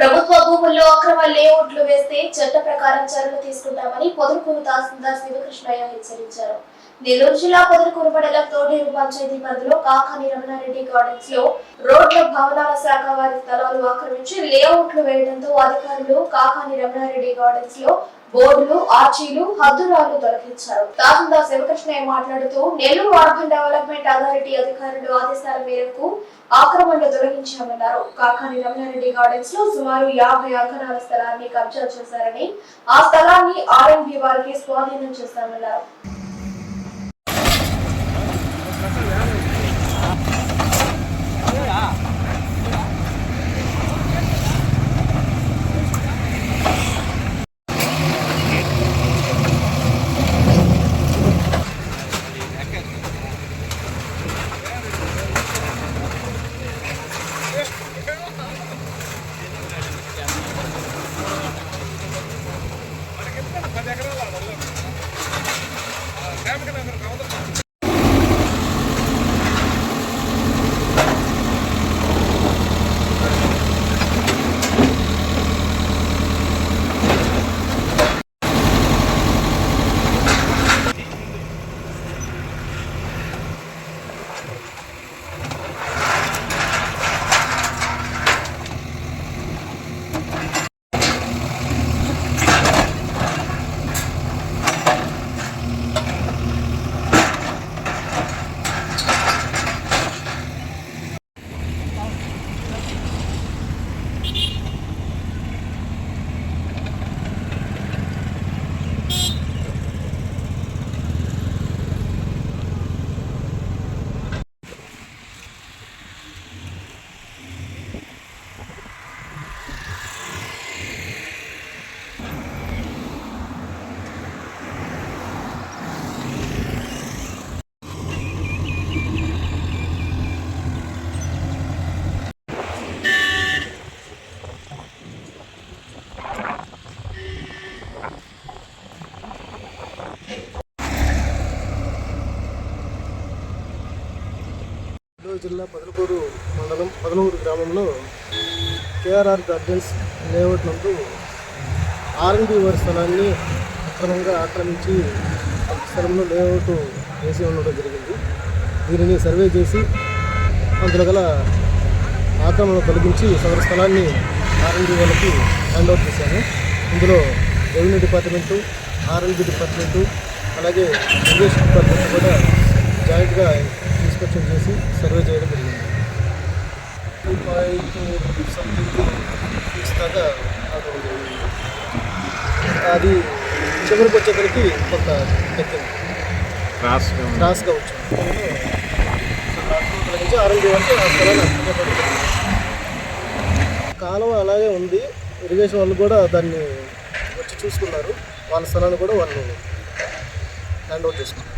ప్రభుత్వ భూముల్లో అక్రమ లేఅవుట్లు వేస్తే చట్ట ప్రకారం చర్యలు తీసుకుంటామని పొదలకూరు తహసీల్దార్ శివకృష్ణయ్య హెచ్చరించారు. నెల్లూరు జిల్లా పొదలకూరు మండలం తోటేరు పంచాయతీ పరిధిలో కాకాని రమణారెడ్డి గార్డెన్స్లో రోడ్ల భవనాల శాఖ వారి స్థలాలు ఆక్రమించి లేఅవుట్లు వేయడంతో అధికారులు కాకాని రమణారెడ్డి గార్డెన్స్లో బోర్డులు ఆర్చీలు హద్దురాలు తొలగించారు తహసీల్దార్ శివకృష్ణయ్య మాట్లాడుతూ నెల్లూరు అర్బన్ డెవలప్మెంట్ అథారిటీ అధికారులు ఆదేశాల మేరకు ఆక్రమణలు తొలగించామన్నారు. కాకాని రమణారెడ్డి గార్డెన్స్లో సుమారు యాభై అకరాల స్థలాన్ని కబ్జా చేశారని ఆ స్థలాన్ని ఆర్ఎంబి వారికి స్వాధీనం చేశామన్నారు. నెల్లూరు జిల్లా పదలకూరు మండలం పదనూరు గ్రామంలో కేఆర్ఆర్ గార్డెన్స్ లేఅవుట్ నందు ఆర్ఎండి వారి స్థలాన్ని అక్రమంగా ఆక్రమించి స్థలంలో లేఅవుట్ వేసి ఉండడం జరిగింది. దీనిని సర్వే చేసి అందులో గల ఆక్రమణ తొలగించి సదరు స్థలాన్ని ఆర్ఎండి వాళ్ళకి హ్యాండ్ ఓవర్ చేశాను ఇందులో రెవెన్యూ డిపార్ట్మెంటు ఆర్ఎండి డిపార్ట్మెంటు అలాగే ఇరిగేషన్ డిపార్ట్మెంట్ కూడా జాయింట్గా ఇన్స్పెక్షన్ చేసి సర్వే చేయడం జరిగింది. టూ పాయింట్ సంథింగ్ దాకా జరిగింది. అది చివరికి వచ్చేసరికి కొంత తగ్గింది క్రాస్గా వచ్చింది నుంచి ఆరెంజ్ వరకు ఆ స్థలాన్ని కాలం అలాగే ఉంది. ఇరిగేషన్ వాళ్ళు కూడా దాన్ని వచ్చి చూసుకున్నారు. వాళ్ళ స్థలాన్ని కూడా వాళ్ళు హ్యాండ్ ఓవర్ చేసుకున్నారు.